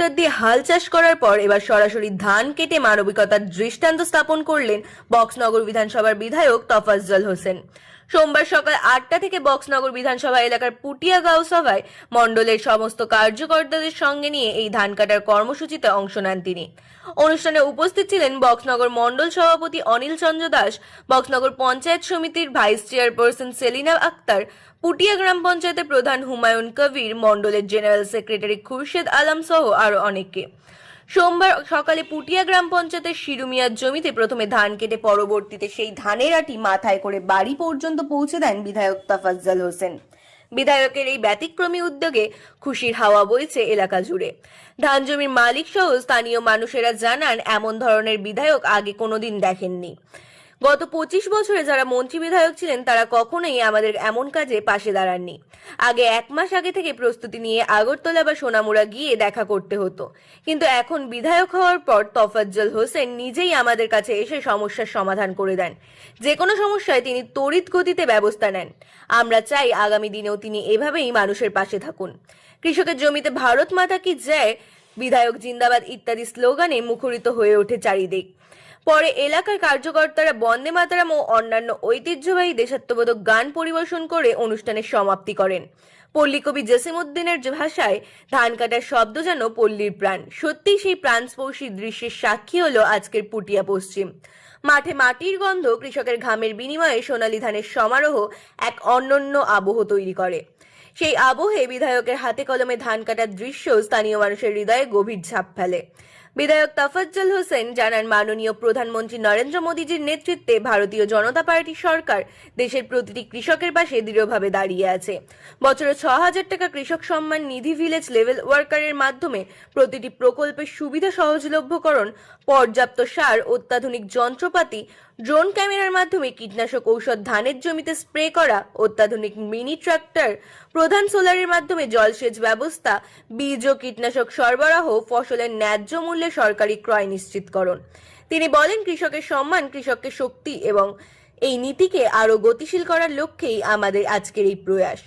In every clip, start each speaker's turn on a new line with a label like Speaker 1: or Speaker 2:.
Speaker 1: Tractor দিয়ে হাল চাষ করার পর এবার সরাসরি ধান কেটে মানবিকতার দৃষ্টান্ত স্থাপন করলেন বক্সনগর বিধানসভার বিধায়ক তফাজ্জল হোসেন। সোমবার সকাল আটটা থেকে বক্সনগর বিধানসভা এলাকার পুটিয়া গাঁও সভায় মণ্ডলের সমস্ত কার্যকর্তাদের সঙ্গে নিয়ে এই ধান কাটার কর্মসূচিতে অংশ নেন তিনি। অনুষ্ঠানে উপস্থিত ছিলেন বক্সনগর মণ্ডল সভাপতি অনিল চন্দ্র দাস, বক্সনগর পঞ্চায়েত সমিতির ভাইস চেয়ারপারসন সেলিনা আক্তার, পুটিয়া গ্রাম পঞ্চায়েতের প্রধান হুমায়ুন কবির, মণ্ডলের জেনারেল সেক্রেটারি খুরশেদ আলম সহ আরও অনেকে সোমবার সকালে পুটিয়া গ্রাম পঞ্চায়েতের শিরুমিয়ার জমিতে প্রথমে ধান কেটে পরবর্তীতে সেই ধানের আটি মাথায় করে বাড়ি পর্যন্ত পৌঁছে দেন বিধায়ক তাফাজ্জাল হোসেন। বিধায়কের এই ব্যতিক্রমী উদ্যোগে খুশির হাওয়া বইছে এলাকা জুড়ে। ধান জমির মালিক সহ স্থানীয় মানুষেরা জানান, এমন ধরনের বিধায়ক আগে কোনোদিন দেখেননি। গত পঁচিশ বছরে যারা মন্ত্রী বিধায়ক ছিলেন, তারা কখনোই আমাদের এমন কাজে পাশে দাঁড়াননি। আগে এক মাস আগে থেকে প্রস্তুতি নিয়ে আগরতলা বা সোনামুড়া গিয়ে দেখা করতে হতো। কিন্তু এখন বিধায়ক হওয়ার পর তফাজ্জল হোসেন নিজেই আমাদের কাছে এসে সমস্যার সমাধান করে দেন। যে কোনো সমস্যায় তিনি তড়িৎ গতিতে ব্যবস্থা নেন। আমরা চাই আগামী দিনেও তিনি এভাবেই মানুষের পাশে থাকুন। কৃষকের জমিতে ভারত মাতা কি জয়, বিধায়ক জিন্দাবাদ ইত্যাদি স্লোগানে মুখরিত হয়ে ওঠে চারিদিক। পরে এলাকার কার্যকর্তারা বন্দে মাতারাম ও অন্যান্য ঐতিহ্যবাহী দেশাত্মবোধক গান পরিবেশন করে অনুষ্ঠানের সমাপ্তি করেন। পল্লীকবি জসিমউদ্দিনের ভাষায়, ধান কাটার শব্দ যেন পল্লীর প্রাণ। সত্যিই সেই প্রাণস্পর্শী দৃশ্যের সাক্ষী হলো আজকের পুটিয়া পশ্চিম। মাঠে মাটির গন্ধ কৃষকের ঘামের বিনিময়ে সোনালী ধানের সমারোহ এক অনন্য আবহ তৈরি করে। সেই আবহে বিধায়কের হাতে কলমে ধান কাটার দৃশ্য স্থানীয় মানুষের হৃদয়ে গভীর ছাপ ফেলে। বিধায়ক তাফাজ্জল হোসেন জানান, মাননীয় প্রধানমন্ত্রী নরেন্দ্র মোদীজির নেতৃত্বে ভারতীয় জনতা পার্টি সরকার দেশের প্রতিটি কৃষকের পাশে দৃঢ়ভাবে দাঁড়িয়ে আছে। বছরে ছ হাজার টাকা কৃষক সম্মান নিধি ভিলেজ লেভেল ওয়ার্কারের মাধ্যমে প্রতিটি প্রকল্পের সুবিধা সহজলভ্যকরণ, পর্যাপ্ত সার, অত্যাধুনিক যন্ত্রপাতি, ড্রোন ক্যামেরার মাধ্যমে কীটনাশক ঔষধ, ধানের জমিতে স্প্রে করা, অত্যাধুনিক মিনি ট্রাক্টর, প্রধান সোলারের মাধ্যমে জলসেচ ব্যবস্থা, বীজ ও কীটনাশক সরবরাহ, ফসলের ন্যায্য মূল্যে সরকারি ক্রয় নিশ্চিতকরণ। তিনি বলেন, কৃষকের সম্মান, কৃষককে শক্তি এবং এই নীতিকে আরও গতিশীল করার লক্ষ্যেই আমাদের আজকের এই প্রয়াস।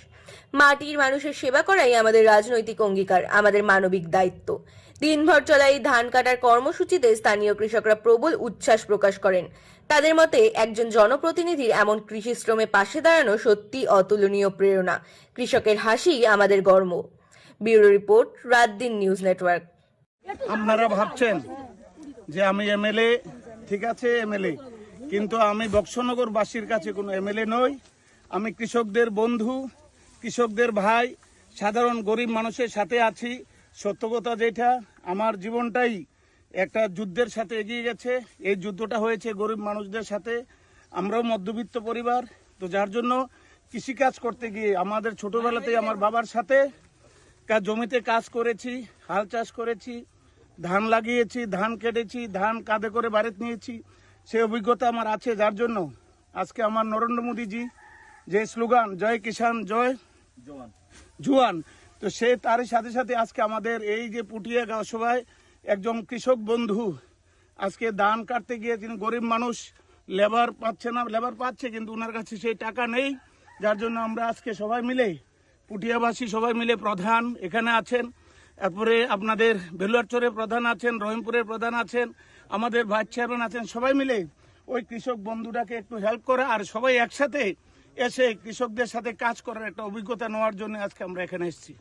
Speaker 1: মাটির মানুষের সেবা করাই আমাদের রাজনৈতিক অঙ্গীকার, আমাদের মানবিক দায়িত্ব। দিনভর চলা এই ধান কাটার কর্মসূচিতে স্থানীয় কৃষকরা প্রবল উচ্ছ্বাস প্রকাশ করেন। তাদের মতে, একজন জনপ্রতিনিধির এমন কৃষি শ্রমে পাশে দাঁড়ানো সত্যি অতুলনীয় প্রেরণা। কৃষকের হাসি আমাদের গর্ব। ব্যুরো রিপোর্ট রাত দিন নিউজ নেটওয়ার্ক।
Speaker 2: আপনারা ভাবছেন যে আমি এমএলএ, ঠিক আছে, এমএলএ। কিন্তু আমি বক্সনগরবাসীর কাছে কোনো এমএলএ নই। আমি কৃষকদের বন্ধু, কৃষকদের ভাই, সাধারণ গরিব মানুষের সাথে আছি। সত্য কথা যেটা, আমার জীবনটাই একটা যুদ্ধের সাথে এগিয়ে গেছে। এই যুদ্ধটা হয়েছে গরিব মানুষদের সাথে। আমরাও মধ্যবিত্ত পরিবার। তো যার জন্য কৃষিকাজ করতে গিয়ে, আমাদের ছোটবেলাতেই আমার বাবার সাথে জমিতে কাজ করেছি, হাল চাষ করেছি। ধান লাগিয়েছি ধান কেটেছি ধান কাঁধে করে বাড়িতে নিয়েছি। সেই অভিজ্ঞতা আমার আছে যার জন্য আজকে আমার নরেন্দ্র মোদীজি যে স্লোগান জয় কিষান জয় জুয়ান। তো সে তার সাথে সাথে আজকে আমাদের এই যে পুটিয়া গাঁও সভায় একজন কৃষক বন্ধু আজকে ধান কাটতে গিয়ে তিনি গরিব মানুষ লেবার পাচ্ছে না লেবার পাচ্ছে কিন্তু ওনার কাছে সেই টাকা নেই। যার জন্য আমরা আজকে সবাই মিলে পুটিয়াবাসী সবাই মিলে প্রধান এখানে আছেন। তারপরে আপনাদের বেলুয়ারচরের প্রধান আছেন, রহিমপুরের প্রধান আছেন, আমাদের ভাইস চেয়ারম্যান আছেন, সবাই মিলে ওই কৃষক বন্ধুটাকে একটু হেল্প করা আর সবাই একসাথে এসে কৃষকদের সাথে কাজ করার একটা অভিজ্ঞতা নেওয়ার জন্য আজকে আমরা এখানে এসেছি।